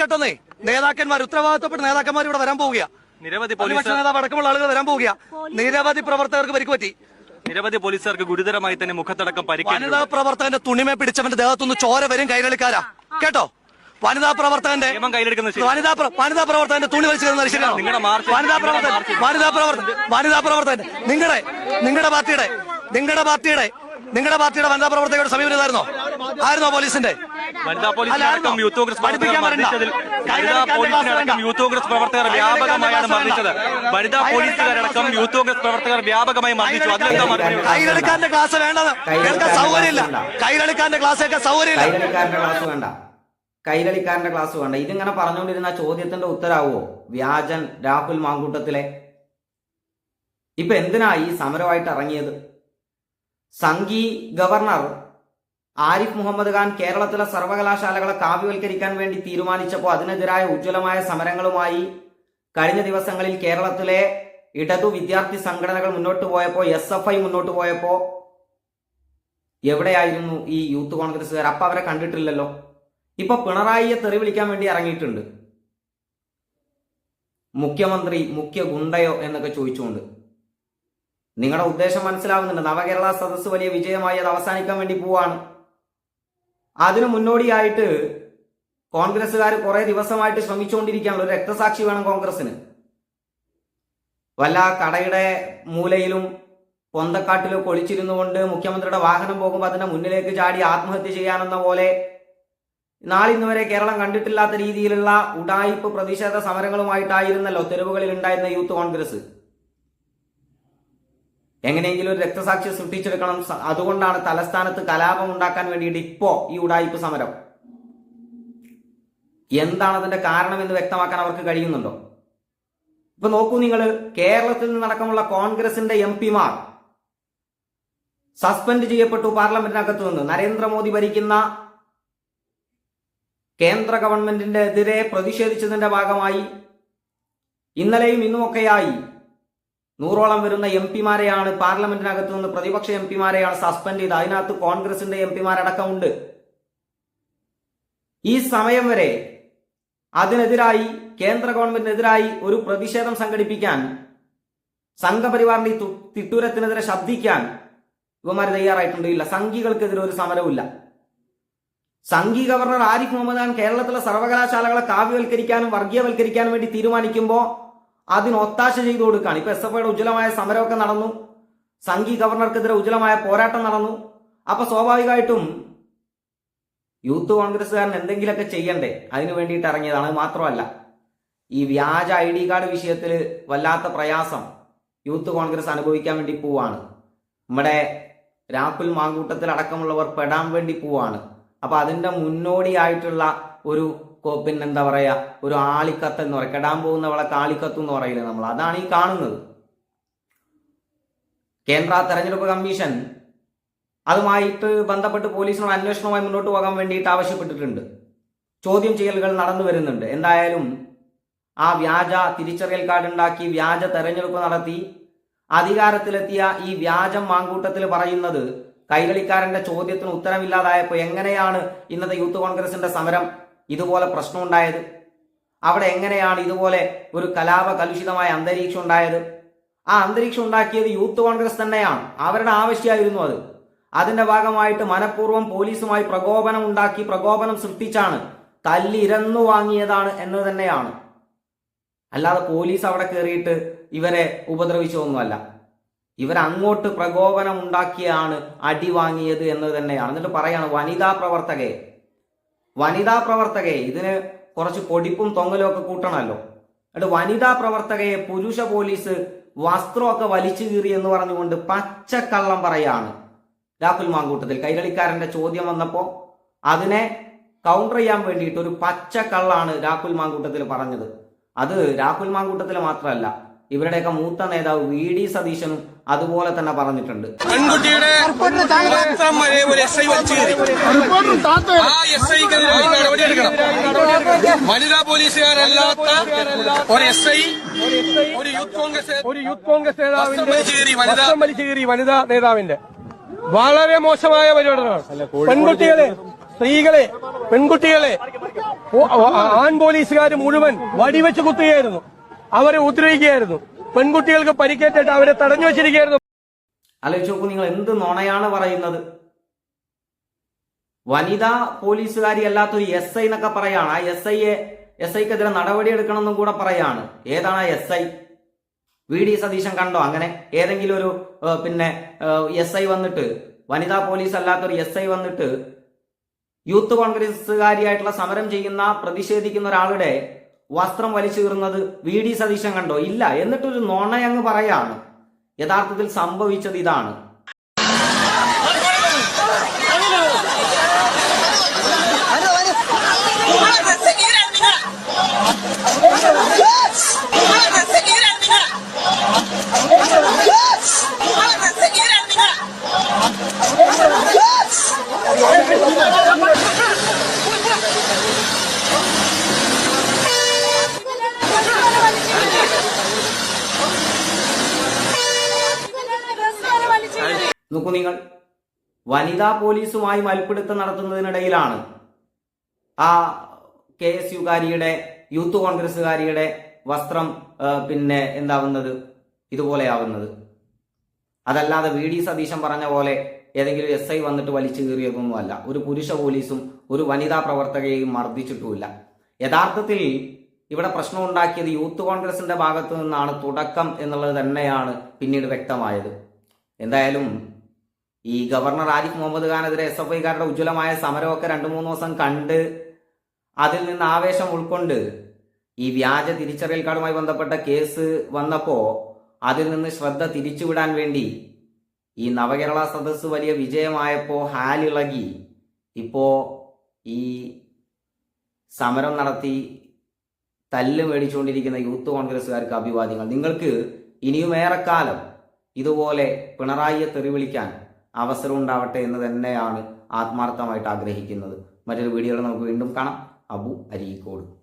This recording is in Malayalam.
കേട്ടോന്നേ നേതാക്കന്മാർ ഉത്തരവാദിത്തപ്പെട്ട നേതാക്കന്മാർ ഇവിടെ വരാൻ പോവുക നിരവധി പ്രതിപക്ഷ നേതാവ് അടക്കമുള്ള ആളുകൾ വരാൻ പോവുക നിരവധി പ്രവർത്തകർക്ക് പരിക്ക് പറ്റി നിരവധി പോലീസുകാർക്ക് ഗുരുതരമായി തന്നെ മുഖത്തടക്കം പരിക്ക് വനിതാ പ്രവർത്തകന്റെ തുണിമേ പിടിച്ചവന്റെ ദേഹത്തുനിന്ന് ചോര വരും കൈരളിക്കാരാ. കേട്ടോ? വനിതാ പ്രവർത്തകന്റെ. വനിതാ വനിതാ പ്രവർത്തകന്റെ തുണി വലിച്ചു ശരിയാണോ? വനിതാ പ്രവർത്തകൻ വനിതാ പ്രവർത്തകൻ വനിതാ പ്രവർത്തകൻ. നിങ്ങളുടെ നിങ്ങളുടെ പാർട്ടിയുടെ നിങ്ങളുടെ പാർട്ടിയുടെ നിങ്ങളുടെ പാർട്ടിയുടെ വനിതാ പ്രവർത്തകരുടെ സമീപനം ആയിരുന്നോ ആയിരുന്നോ പോലീസിന്റെ? വനിതാ പോലീസിനടക്കം? യൂത്ത് കോൺഗ്രസ് പ്രവർത്തകർ. മർദ്ദിച്ചതിൽ വനിതാ പോലീസിനടക്കം ക്ലാസ് യൂത്ത് കോൺഗ്രസ് പ്രവർത്തകർ വ്യാപകമായാണ് മർദ്ദിച്ചത്. വേണ്ട. വനിതാ പോലീസുകാരടക്കം യൂത്ത് കോൺഗ്രസ് പ്രവർത്തകർ വ്യാപകമായി മർദ്ദിച്ചു. അതിലെന്താ കൈരളിക്കാരന്റെ ക്ലാസ് വേണ്ടത്. കേൾക്കാൻ സൗകര്യമില്ല. കൈരളിക്കാരന്റെ ക്ലാസ് കേൾക്കാൻ സൗകര്യമില്ല. കൈരളിക്കാരന്റെ ക്ലാസ് വേണ്ട. കൈരളിക്കാരന്റെ ക്ലാസ് വേണ്ട. ഇതിങ്ങനെ പറഞ്ഞുകൊണ്ടിരുന്ന ചോദ്യത്തിന്റെ ഉത്തരാവോ വ്യാജൻ രാഹുൽ മാങ്കൂട്ടത്തിലെ. ഇപ്പൊ എന്തിനാ ഈ സമരമായിട്ട് ഇറങ്ങിയത്? സംഘി ഗവർണർ ആരിഫ് മുഹമ്മദ് ഖാൻ കേരളത്തിലെ സർവകലാശാലകളെ കാവ്യവൽക്കരിക്കാൻ വേണ്ടി തീരുമാനിച്ചപ്പോൾ അതിനെതിരായ ഉജ്ജ്വലമായ സമരങ്ങളുമായി കഴിഞ്ഞ ദിവസങ്ങളിൽ കേരളത്തിലെ ഇടതു വിദ്യാർത്ഥി സംഘടനകൾ മുന്നോട്ട് പോയപ്പോൾ എസ് എഫ് ഐ മുന്നോട്ട് പോയപ്പോൾ എവിടെയായിരുന്നു ഈ യൂത്ത് കോൺഗ്രസ്സുകാർ? അപ്പൊ അവരെ കണ്ടിട്ടില്ലല്ലോ. ഇപ്പൊ പിണറായിയെ തെറി വിളിക്കാൻ വേണ്ടി ഇറങ്ങിയിട്ടുണ്ട്. മുഖ്യമന്ത്രി മുഖ്യ ഗുണ്ടയോ എന്നൊക്കെ ചോദിച്ചുകൊണ്ട്. നിങ്ങളുടെ ഉദ്ദേശം മനസ്സിലാവുന്നുണ്ട്. നവകേരള സദസ്സ് വലിയ വിജയമായി അത് അവസാനിക്കാൻ വേണ്ടി പോവാണ്. അതിനു മുന്നോടിയായിട്ട് കോൺഗ്രസ്സുകാർ കുറെ ദിവസമായിട്ട് ശ്രമിച്ചുകൊണ്ടിരിക്കുകയാണ് ഒരു രക്തസാക്ഷി വേണം കോൺഗ്രസിന് വല്ല കടയുടെ മൂലയിലും പൊന്തക്കാട്ടിലും ഒളിച്ചിരുന്നു കൊണ്ട് മുഖ്യമന്ത്രിയുടെ വാഹനം പോകുമ്പോൾ അതിന്റെ മുന്നിലേക്ക് ചാടി ആത്മഹത്യ ചെയ്യാനെന്ന പോലെ നാളിന്ന് വരെ കേരളം കണ്ടിട്ടില്ലാത്ത രീതിയിലുള്ള ഉടായിപ്പ് പ്രതിഷേധ സമരങ്ങളുമായിട്ടായിരുന്നല്ലോ തെരുവുകളിൽ ഉണ്ടായിരുന്ന യൂത്ത് കോൺഗ്രസ്. എങ്ങനെയെങ്കിലും ഒരു രക്തസാക്ഷി സൃഷ്ടിച്ചെടുക്കണം. അതുകൊണ്ടാണ് തലസ്ഥാനത്ത് കലാപം ഉണ്ടാക്കാൻ വേണ്ടിയിട്ട് ഇപ്പോ ഈ ഉടായിപ്പ് സമരം. എന്താണ് അതിന്റെ കാരണം എന്ന് വ്യക്തമാക്കാൻ അവർക്ക് കഴിയുന്നുണ്ടോ? ഇപ്പൊ നോക്കൂ നിങ്ങൾ കേരളത്തിൽ നിന്നടക്കമുള്ള കോൺഗ്രസിന്റെ എം പിമാർ സസ്പെൻഡ് ചെയ്യപ്പെട്ടു പാർലമെന്റിനകത്തു നിന്ന്. നരേന്ദ്രമോദി ഭരിക്കുന്ന കേന്ദ്ര ഗവൺമെന്റിന്റെ എതിരെ പ്രതിഷേധിച്ചതിന്റെ ഭാഗമായി ഇന്നലെയും ഇന്നുമൊക്കെയായി നൂറോളം വരുന്ന എം പിമാരെയാണ് പാർലമെന്റിനകത്തു നിന്ന് പ്രതിപക്ഷ എം പിമാരെയാണ് സസ്പെൻഡ് ചെയ്ത്. അതിനകത്ത് കോൺഗ്രസിന്റെ എം പിമാരടക്കമുണ്ട്. ഈ സമയം വരെ അതിനെതിരായി കേന്ദ്ര ഗവൺമെന്റിനെതിരായി ഒരു പ്രതിഷേധം സംഘടിപ്പിക്കാൻ സംഘപരിവാറിന്റെ തിട്ടൂരത്തിനെതിരെ ശബ്ദിക്കാൻ ഇവന്മാർ തയ്യാറായിട്ടുണ്ട്. ഇല്ല സംഘികൾക്കെതിരെ ഒരു സമരവുമില്ല. സംഘി ഗവർണർ ആരിഫ് മുഹമ്മദ് ഖാൻ കേരളത്തിലെ സർവകലാശാലകളെ കാവ്യവൽക്കരിക്കാനും വർഗീയവൽക്കരിക്കാനും വേണ്ടി തീരുമാനിക്കുമ്പോൾ അതിന് ഒത്താശ ചെയ്തു കൊടുക്കുകയാണ്. ഇപ്പൊ എസ് എഫ് ഐയുടെ ഉജ്ജ്വലമായ സമരമൊക്കെ നടന്നു. സംഘി ഗവർണർക്കെതിരെ ഉജ്ജലമായ പോരാട്ടം നടന്നു. അപ്പൊ സ്വാഭാവികമായിട്ടും യൂത്ത് കോൺഗ്രസ്സുകാരൻ എന്തെങ്കിലുമൊക്കെ ചെയ്യണ്ടേ? അതിനു വേണ്ടിയിട്ട് ഇറങ്ങിയതാണ്. മാത്രമല്ല ഈ വ്യാജ ഐ ഡി കാർഡ് വിഷയത്തിൽ വല്ലാത്ത പ്രയാസം യൂത്ത് കോൺഗ്രസ് അനുഭവിക്കാൻ വേണ്ടി പോവാണ്. നമ്മുടെ രാഹുൽ മാങ്കൂട്ടത്തിൽ അടക്കമുള്ളവർ പെടാൻ വേണ്ടി പോവാണ്. അപ്പൊ അതിന്റെ മുന്നോടിയായിട്ടുള്ള ഒരു പിന്നെന്താ പറയുക ഒരു ആളിക്കത്ത് എന്ന് പറയും കെടാൻ പോകുന്നവളെ കാളിക്കത്ത് എന്ന് പറയില്ല നമ്മൾ. അതാണ് ഈ കാണുന്നത്. കേന്ദ്ര തെരഞ്ഞെടുപ്പ് കമ്മീഷൻ അതുമായിട്ട് ബന്ധപ്പെട്ട് പോലീസിനോട് അന്വേഷണവുമായി മുന്നോട്ട് പോകാൻ വേണ്ടിയിട്ട് ആവശ്യപ്പെട്ടിട്ടുണ്ട്. ചോദ്യം ചെയ്യലുകൾ നടന്നു വരുന്നുണ്ട്. എന്തായാലും ആ വ്യാജ തിരിച്ചറിയൽ കാർഡ് ഉണ്ടാക്കി വ്യാജ തെരഞ്ഞെടുപ്പ് നടത്തി അധികാരത്തിലെത്തിയ ഈ വ്യാജം മാങ്കൂട്ടത്തിൽ പറയുന്നത് കൈകളിക്കാരന്റെ ചോദ്യത്തിന് ഉത്തരമില്ലാതായപ്പോൾ എങ്ങനെയാണ് ഇന്നത്തെ യൂത്ത് കോൺഗ്രസിന്റെ സമരം ഇതുപോലെ പ്രശ്നം പ്രശ്നമുണ്ടായത്? അവിടെ എങ്ങനെയാണ് ഇതുപോലെ ഒരു കലാപ കലുഷിതമായ അന്തരീക്ഷം ഉണ്ടായത്? ആ അന്തരീക്ഷം ഉണ്ടാക്കിയത് യൂത്ത് കോൺഗ്രസ് തന്നെയാണ്. അവരുടെ ആവശ്യമായിരുന്നു അത്. അതിന്റെ ഭാഗമായിട്ട് മനഃപൂർവം പോലീസുമായി പ്രകോപനം ഉണ്ടാക്കി പ്രകോപനം സൃഷ്ടിച്ചാണ് തല്ലിരന്നു വാങ്ങിയതാണ് എന്ന് തന്നെയാണ്. അല്ലാതെ പോലീസ് അവിടെ കയറിയിട്ട് ഇവരെ ഉപദ്രവിച്ചതൊന്നുമല്ല. ഇവരങ്ങോട്ട് പ്രകോപനം ഉണ്ടാക്കിയാണ് അടി വാങ്ങിയത് എന്ന് തന്നെയാണ്. എന്നിട്ട് പറയാണ് വനിതാ പ്രവർത്തകയെ വനിതാ പ്രവർത്തകയെ ഇതിന് കുറച്ച് കൊടിപ്പും തൊങ്ങലും ഒക്കെ കൂട്ടണമല്ലോ. എന്നിട്ട് വനിതാ പ്രവർത്തകയെ പുരുഷ പോലീസ് വസ്ത്രമൊക്കെ വലിച്ചു കീറി എന്ന് പറഞ്ഞുകൊണ്ട് പച്ചക്കള്ളം പറയാണ്. രാഹുൽ മാങ്കൂട്ടത്തിൽ കൈകളിക്കാരന്റെ ചോദ്യം വന്നപ്പോൾ അതിനെ കൗണ്ടർ ചെയ്യാൻ വേണ്ടിയിട്ട് ഒരു പച്ചക്കള്ളാണ് രാഹുൽ മാങ്കൂട്ടത്തിൽ പറഞ്ഞത്. അത് രാഹുൽ മാങ്കൂട്ടത്തിൽ മാത്രമല്ല ഇവരുടെയൊക്കെ മൂത്ത നേതാവ് വി ഡി സതീശനും അതുപോലെ തന്നെ പറഞ്ഞിട്ടുണ്ട്. പെൺകുട്ടിയുടെ വനിതാ പോലീസുകാരല്ലാത്ത ഒരു എസ് ഐ ഒരു യൂത്ത് കോൺഗ്രസ് ഒരു യൂത്ത് കോൺഗ്രസ് നേതാവിന്റെ വനിതാ നേതാവിന്റെ. വളരെ മോശമായ പരിപാടികളാണ്. പെൺകുട്ടികളെ സ്ത്രീകളെ പെൺകുട്ടികളെ ആൺ പോലീസുകാർ മുഴുവൻ വടിവെച്ച് കുത്തുകയായിരുന്നു. അവരെ ഉപദ്രവിക്കുകയായിരുന്നു. പെൺകുട്ടികൾക്ക് പരിക്കേറ്റിട്ട് അവരെ തടഞ്ഞു വെച്ചിരിക്കുകയായിരുന്നു. ആലോചിച്ച് നോക്കൂ നിങ്ങൾ എന്ത് നുണയാണ് പറയുന്നത്? വനിതാ പോലീസുകാരി അല്ലാത്തൊരു എസ് ഐ എന്നൊക്കെ പറയാണ്. ആ എസ് ഐയെ എസ് ഐക്കെതിരെ നടപടിയെടുക്കണം എന്നും കൂടെ പറയാണ്. ഏതാണ് ആ S I? V D Satheesan കണ്ടോ? അങ്ങനെ ഏതെങ്കിലും ഒരു പിന്നെ എസ് ഐ വന്നിട്ട് വനിതാ പോലീസ് അല്ലാത്തൊരു എസ് ഐ വന്നിട്ട് യൂത്ത് കോൺഗ്രസുകാരിയായിട്ടുള്ള സമരം ചെയ്യുന്ന പ്രതിഷേധിക്കുന്ന ഒരാളുടെ വസ്ത്രം വലിച്ചു തീർന്നത് വി ഡി സതീശൻ കണ്ടോ? ഇല്ല. എന്നിട്ടൊരു നുണയങ്ങ് പറയാണ്. യഥാർത്ഥത്തിൽ സംഭവിച്ചത് ഇതാണ്. നോക്കൂ നിങ്ങൾ. വനിതാ പോലീസുമായി മൽപ്പിടുത്തം നടത്തുന്നതിനിടയിലാണ് ആ കെ എസ് യുകാരിയുടെ യൂത്ത് കോൺഗ്രസ്സുകാരിയുടെ വസ്ത്രം പിന്നെ എന്താവുന്നത്? ഇതുപോലെയാവുന്നത്. അതല്ലാതെ വി. ഡി. സതീശൻ പറഞ്ഞ പോലെ ഏതെങ്കിലും എസ് ഐ വന്നിട്ട് വലിച്ചു കീറിയതൊന്നുമല്ല. ഒരു പുരുഷ പോലീസും ഒരു വനിതാ പ്രവർത്തകയെയും മർദ്ദിച്ചിട്ടുമില്ല. യഥാർത്ഥത്തിൽ ഇവിടെ പ്രശ്നം ഉണ്ടാക്കിയത് യൂത്ത് കോൺഗ്രസിന്റെ ഭാഗത്തു നിന്നാണ് തുടക്കം എന്നുള്ളത് തന്നെയാണ് പിന്നീട് വ്യക്തമായത്. എന്തായാലും ഈ ഗവർണർ ആരിഫ് മുഹമ്മദ് ഖാനെതിരെ എസ് എഫ് ഐക്കാരുടെ ഉജ്ജ്വലമായ സമരമൊക്കെ രണ്ടു മൂന്ന് ദിവസം കണ്ട് അതിൽ നിന്ന് ആവേശം ഉൾക്കൊണ്ട് ഈ വ്യാജ തിരിച്ചറിയൽ കാർഡുമായി ബന്ധപ്പെട്ട കേസ് വന്നപ്പോൾ അതിൽ നിന്ന് ശ്രദ്ധ തിരിച്ചുവിടാൻ വേണ്ടി ഈ നവകേരള സദസ്സ് വലിയ വിജയമായപ്പോ ഹാലിളകി. ഇപ്പോ ഈ സമരം നടത്തി തല്ല് മേടിച്ചുകൊണ്ടിരിക്കുന്ന യൂത്ത് കോൺഗ്രസ്സുകാർക്ക് അഭിവാദ്യങ്ങൾ. നിങ്ങൾക്ക് ഇനിയും ഏറെക്കാലം ഇതുപോലെ പിണറായിയെ തെറിവിളിക്കാൻ അവസരം ഉണ്ടാവട്ടെ എന്ന് തന്നെയാണ് ആത്മാർത്ഥമായിട്ട് ആഗ്രഹിക്കുന്നത്. മറ്റൊരു വീഡിയോയിൽ നമുക്ക് വീണ്ടും കാണാം. അബു അരീക്കോട്.